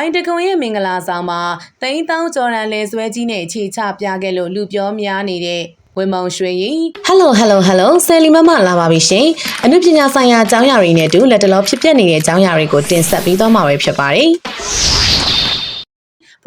ပိုင်းတကုံရဲ့မင်္ဂလာဆောင်မှာတိန်းတောင်းကြော်ရန်လဲဆွဲကြီးနဲ့ခြေချပြခဲ့လို့လူပြောများနေတဲ့ဝင်းမောင်ရွှေရင် Hello Hello Hello ဆယ်လီမမလာပါပြီရှင်။အနုပညာဆိုင်ရာအကြောင်းအရာတွေနဲ့အတူလက်တလောဖြစ်ပျက်နေတဲ့အကြောင်းအရာတွေကိုတင်ဆက်ပေးသွားမှာပဲဖြစ်ပါတယ်။ပ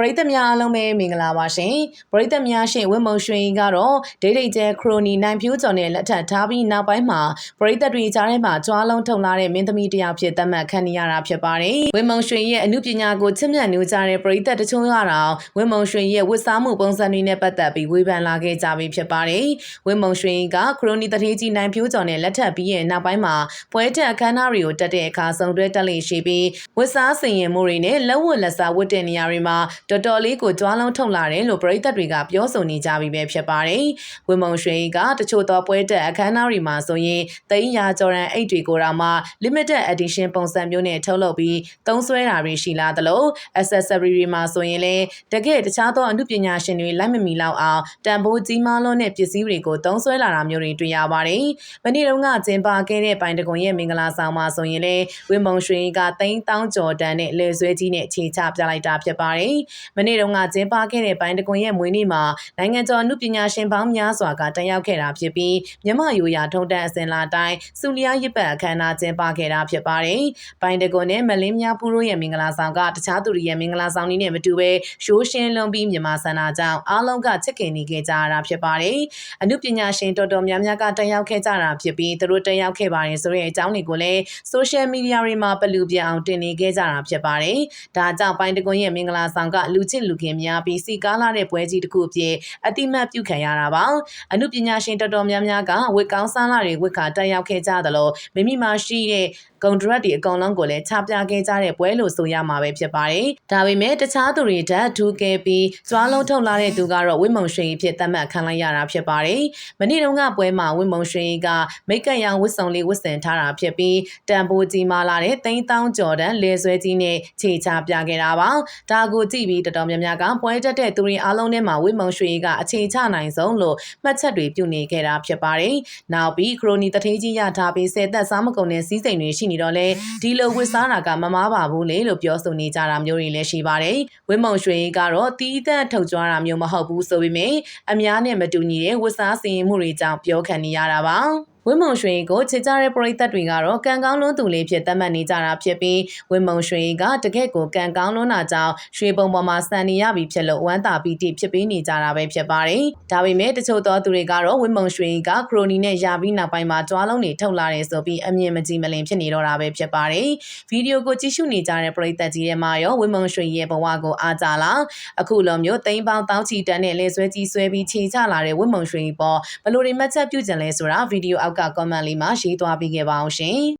ရိသတ်များအားလုံးပဲမင်္ဂလာပါရှင်ပရိသတ်များရှင်ဝင်းမုံရွှေရင်ကတော့ဒိတ်ဒိတ်ကျဲခရိုနီနိုင်ဖြိုးကျော်နဲ့လက်ထပ်ထားပြီးနောက်ပိုင်းမှာပရိသတ်တွေကြားထဲမှာကြွားလုံးထုံလာတဲ့မင်းသမီးတစ်ယောက်ဖြစ်သတ်မှတ်ခံနေရတာဖြစ်ပါတယ်ဝင်းမုံရွှေရဲ့အမှုပညာကိုချစ်မြတ်နိုးကြတဲ့ပရိသတ်တချို့ကတော့ဝင်းမုံရွှေရဲ့ဝတ်စားမှုပုံစံတွေနဲ့ပတ်သက်ပြီးဝေဖန်လာခဲ့ကြပြီဖြစ်ပါတယ်ဝင်းမုံရွှေကခရိုနီတထေးကြီးနိုင်ဖြိုးကျော်နဲ့လက်ထပ်ပြီးရဲ့နောက်ပိုင်းမှာပွဲတက်အခမ်းအနားတွေကိုတက်တဲ့အခါစုံတွဲတက်လေရှိပြီးဝတ်စားစင်ရင်မှုတွေနဲ့လက်ဝတ်လက်စားဝတ်တဲ့နေရာတွေမှာတော်တော်လေးကိုကြွားလုံးထုံလာတယ်လို့ပရိသတ်တွေကပြောဆိုနေကြပြီပဲဖြစ်ပါတယ်။ဝင်းမုံရွှေကတချို့သောပွဲတက်အခမ်းအနားတွေမှာဆိုရင်သိန်းရာကျော်ရန်အိတ်တွေကိုတော့မှ limited edition ပုံစံမျိုးနဲ့ထုတ်လုပ်ပြီးသုံးစွဲတာတွေရှိလာသလို accessory တွေမှာဆိုရင်လည်းတကယ်တခြားသောအမှုပညာရှင်တွေလိုက်မမီလောက်အောင်တန်ဖိုးကြီးမားလွန်းတဲ့ပစ္စည်းတွေကိုသုံးစွဲလာတာမျိုးတွေတွေ့ရပါတယ်။မနေ့တုန်းကကျင်းပခဲ့တဲ့ပိုင်တကွန်ရဲ့မင်္ဂလာဆောင်မှာဆိုရင်လည်းဝင်းမုံရွှေကသိန်းတောင်းကျော်တန်းနဲ့လေဆွဲကြီးနဲ့ခြေချပြလိုက်တာဖြစ်ပါတယ်။မနေ့တုန်းကကျင်းပခဲ့တဲ့ပိုင်တကွန်ရဲ့မွေးနေ့မှာနိုင်ငံကျော်အမှုပညာရှင်ပေါင်းများစွာကတက်ရောက်ခဲ့တာဖြစ်ပြီးမြမယိုယာထုံတန်းအစင်လာတိုင်းစူလျာရစ်ပတ်အခမ်းအနားကျင်းပခဲ့တာဖြစ်ပါတယ်။ပိုင်တကွန်နဲ့မလင်းများပူတို့ရဲ့မင်္ဂလာဆောင်ကတခြားသူတွေရဲ့မင်္ဂလာဆောင်တွေနဲ့မတူဘဲရှိုးရှင်းလွန်ပြီးမြန်မာစန္ဒာကြောင့်အားလုံးကချစ်ခင်နေခဲ့ကြရတာဖြစ်ပါတယ်။အမှုပညာရှင်တော်တော်များများကတက်ရောက်ခဲ့ကြတာဖြစ်ပြီးသူတို့တက်ရောက်ခဲ့ပါတယ်ဆိုတဲ့အကြောင်းတွေကိုလည်း social media တွေမှာပလူပြအောင်တင်နေခဲ့ကြတာဖြစ်ပါတယ်။ဒါကြောင့်ပိုင်တကွန်ရဲ့မင်္ဂလာဆောင်ကလူချစ်လူခင်များပြီးစီကားလာတဲ့ပွဲကြီးတစ်ခုအဖြစ်အတိမတ်ပြုခံရတာပါ။အမှုပညာရှင်တော်တော်များများကဝတ်ကောင်းစားလာတွေဝတ်ခါတက်ရောက်ခဲ့ကြသလိုမိမိမှာရှိတဲ့ဂုံဒရက်တွေအကောင်လုံးကိုလည်းချပြခဲ့ကြတဲ့ပွဲလို့ဆိုရမှာပဲဖြစ်ပါတယ်။ဒါပေမဲ့တခြားသူတွေထက်ထူးကဲပြီးကျွားလုံးထုတ်လာတဲ့သူကတော့ဝင်းမုံရွှေဖြစ်သတ်မှတ်ခံလိုက်ရတာဖြစ်ပါတယ်။မနေ့တုန်းကပွဲမှာဝင်းမုံရွှေကမိတ်ကပ်ရောင်ဝတ်စုံလေးဝတ်ဆင်ထားတာဖြစ်ပြီးတန်ဖိုးကြီးမာလာတဲ့သိန်းတောင်းကျော်တန်းလေဆွဲကြီးနဲ့ခြေချပြခဲ့တာပါ။ဒါကိုကြည့်ပြီးတော်တော်များများကပွဲတက်တဲ့သူတွေအားလုံးထဲမှာဝင်းမုံရွှေကအခြေချနိုင်ဆုံးလို့မှတ်ချက်တွေပြုနေခဲ့တာဖြစ်ပါတယ်။နောက်ပြီးခရိုနီတထေးကြီးရထားပြီးဆယ်သက်စားမကုန်တဲ့စီးစိမ်တွေရှိနေတော့လဲဒီလိုဝစ်စားတာကမမားပါဘူးလေလို့ပြောဆိုနေကြတာမျိုးတွေလည်းရှိပါတယ်။ဝင်းမုံရွှေကတော့တီးသန့်ထုတ်ကြွားတာမျိုးမဟုတ်ဘူးဆိုပေမဲ့အများနဲ့မတူညီတဲ့ဝစ်စားစင်ရင်မှုတွေကြောင့်ပြောခံနေရတာပါ။ ဝင်းမုံရွှေကိုချစ်ကြတဲ့ပရိသတ်တွေကတော့ကံကောင်းလွန်းသူလေးဖြစ်သတ်မှတ်နေကြတာဖြစ်ပြီးဝင်းမုံရွှေကတကယ့်ကိုကံကောင်းလွန်းတာကြောင့်ရွှေပုံပေါ်မှာစံနေရပြီဖြစ်လို့ဝမ်းသာပီတိဖြစ်ပေးနေကြတာပဲဖြစ်ပါတယ်။ဒါပေမဲ့တချို့သောသူတွေကတော့ဝင်းမုံရွှေကခရိုနီနဲ့ယာပြီးနောက်ပိုင်းမှာကြွားလုံးတွေထုတ်လာတယ်ဆိုပြီးအမြင်မကြည်မလင်ဖြစ်နေတော့တာပဲဖြစ်ပါတယ်။ဗီဒီယိုကိုကြည့်ရှုနေကြတဲ့ပရိသတ်ကြီးတွေမှာရောဝင်းမုံရွှေရဲ့ဘဝကိုအားကြလားအခုလိုမျိုးသိန်းပေါင်းတောင်းချီတန်းနဲ့လေဆွဲကြီးဆွဲပြီးခြေချလာတဲ့ဝင်းမုံရွှေပေါ်ဘလို့တွေမှတ်ချက်ပြုကြလဲဆိုတာဗီဒီယိုအောက်က comment လေးမှာရေးသွားပေးခဲ့ပါအောင်ရှင်။